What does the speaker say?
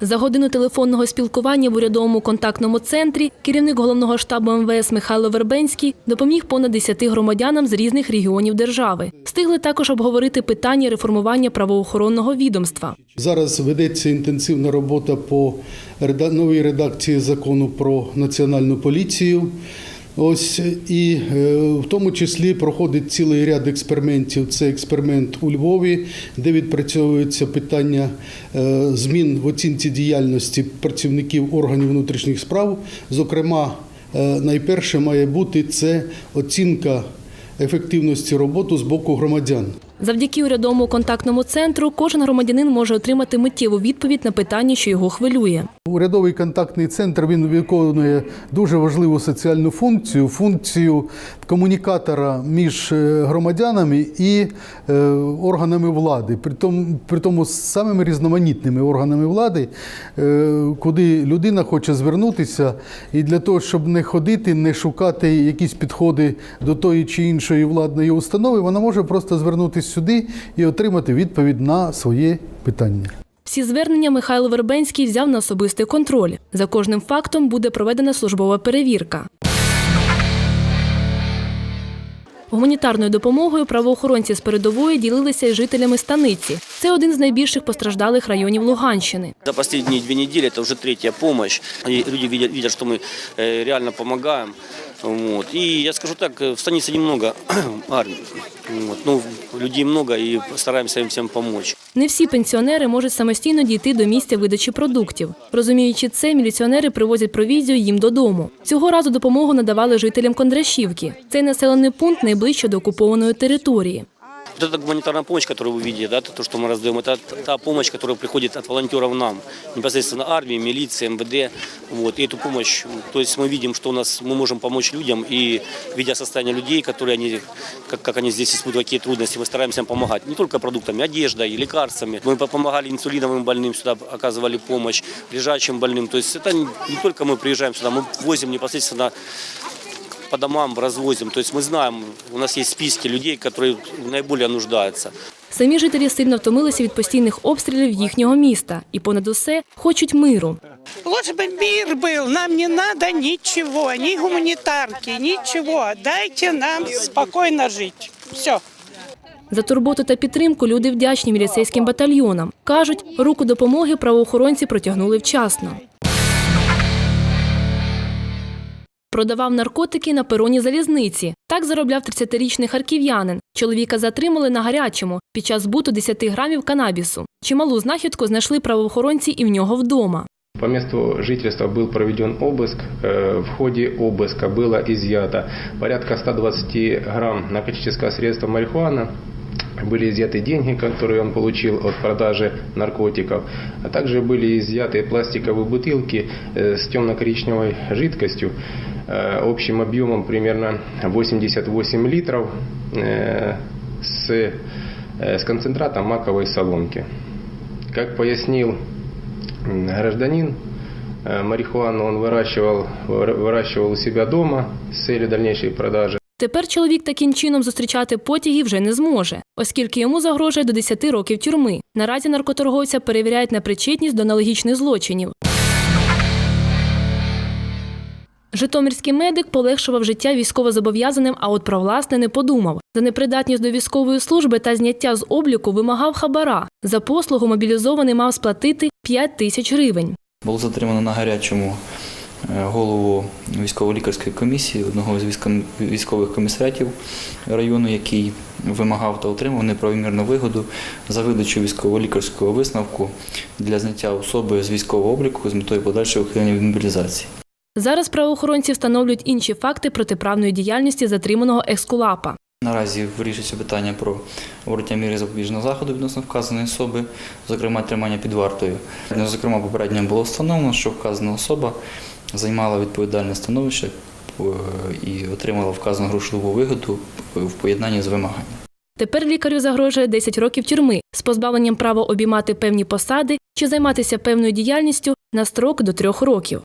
За годину телефонного спілкування в урядовому контактному центрі керівник головного штабу МВС Михайло Вербенський допоміг понад 10 громадянам з різних регіонів держави. Встигли також обговорити питання реформування правоохоронного відомства. Зараз ведеться інтенсивна робота по новій редакції закону про національну поліцію. Ось і е, в тому числі проходить цілий ряд експериментів. Це експеримент у Львові, де відпрацьовується питання е, змін в оцінці діяльності працівників органів внутрішніх справ. Зокрема, е, найперше має бути це оцінка ефективності роботи з боку громадян. Завдяки урядовому контактному центру кожен громадянин може отримати миттєву відповідь на питання, що його хвилює. Урядовий контактний центр він виконує дуже важливу соціальну функцію функцію комунікатора між е, громадянами і е, органами влади, при тому, з самими різноманітними органами влади, е, куди людина хоче звернутися, і для того, щоб не ходити, не шукати якісь підходи до тої чи іншої владної установи, вона може просто звернутися сюди і отримати відповідь на своє питання. Всі звернення Михайло Вербенський взяв на особистий контроль. За кожним фактом буде проведена службова перевірка. Гуманітарною допомогою правоохоронці з передової ділилися із жителями станиці. Це один з найбільших постраждалих районів Луганщини. За последние две недели это уже третья помощь. И люди видят, видят что мы э, реально помогаем. Вот. И я скажу так, э, в станице немного армии. Вот. Ну, людей много и стараемся им всем помочь. Не всі пенсіонери можуть самостійно дійти до місця видачі продуктів. Розуміючи це, міліціонери привозять провізію їм додому. Цього разу допомогу надавали жителям Кондрашівки. Цей населений пункт найближче до окупованої території. Вот эта гуманитарная помощь, которую вы видите, да, то, что мы раздаем, это та помощь, которая приходит от волонтеров нам, непосредственно армии, милиции, МВД. Вот. И эту помощь, то есть мы видим, что у нас мы можем помочь людям, и видя состояние людей, которые они, как, как они здесь испытывают, какие трудности, мы стараемся им помогать. Не только продуктами, одеждой, лекарствами. Мы помогали инсулиновым больным, сюда оказывали помощь, лежачим больным. То есть это не не только мы приезжаем сюда, мы возим непосредственно по домам развозим. То есть мы знаем, у нас есть списки людей, которые наиболее нуждаются. Самі жителі сильно втомилися від постійних обстрілів їхнього міста і понад усе хочуть миру. Лучше бы мир был, нам не надо ничего, ни гуманитарки, ничего. Дайте нам спокойно жить. Все. За турботу та підтримку люди вдячні міліцейським батальйонам. Кажуть, руку допомоги правоохоронці протягнули вчасно. Продавав наркотики на пероні залізниці. Так заробляв 30-річний харків'янин. Чоловіка затримали на гарячому під час збуту 10 грамів канабісу. Чималу знахідку знайшли правоохоронці і в нього вдома. По месту жительства был проведен обыск. Э, В ходе обыска было изъято порядка 120 грамм наркотического средства марихуана. Были изъяты деньги, которые он получил от продажи наркотиков, а также были изъяты пластиковые бутылки э, с темно-коричневой жидкостью э, общим объемом примерно 88 литров э, с, э, с концентратом маковой соломки. Как пояснил м, гражданин, э, марихуану он выращивал, выра- выращивал у себя дома с целью дальнейшей продажи. Тепер чоловік таким чином зустрічати потяги вже не зможе, оскільки йому загрожує до 10 років тюрми. Наразі наркоторговця перевіряють на причетність до аналогічних злочинів. Житомирський медик полегшував життя військовозобов'язаним, а от про власне не подумав. За непридатність до військової служби та зняття з обліку вимагав хабара. За послугу мобілізований мав сплатити 5 тисяч гривень. Було затримано на гарячому е, голову військово-лікарської комісії одного з військових комісаріатів району, який вимагав та отримав неправомірну вигоду за видачу військово-лікарського висновку для зняття особи з військового обліку з метою подальшого ухилення від мобілізації. Зараз правоохоронці встановлюють інші факти протиправної діяльності затриманого екскулапа. Наразі вирішується питання про обраття міри запобіжного заходу відносно вказаної особи, зокрема тримання під вартою. Ну, Зокрема, попередньо було встановлено, що вказана особа займала відповідальне становище е, і отримала вказану грошову вигоду в поєднанні з вимаганням. Тепер лікарю загрожує 10 років тюрми з позбавленням права обіймати певні посади чи займатися певною діяльністю на строк до трьох років.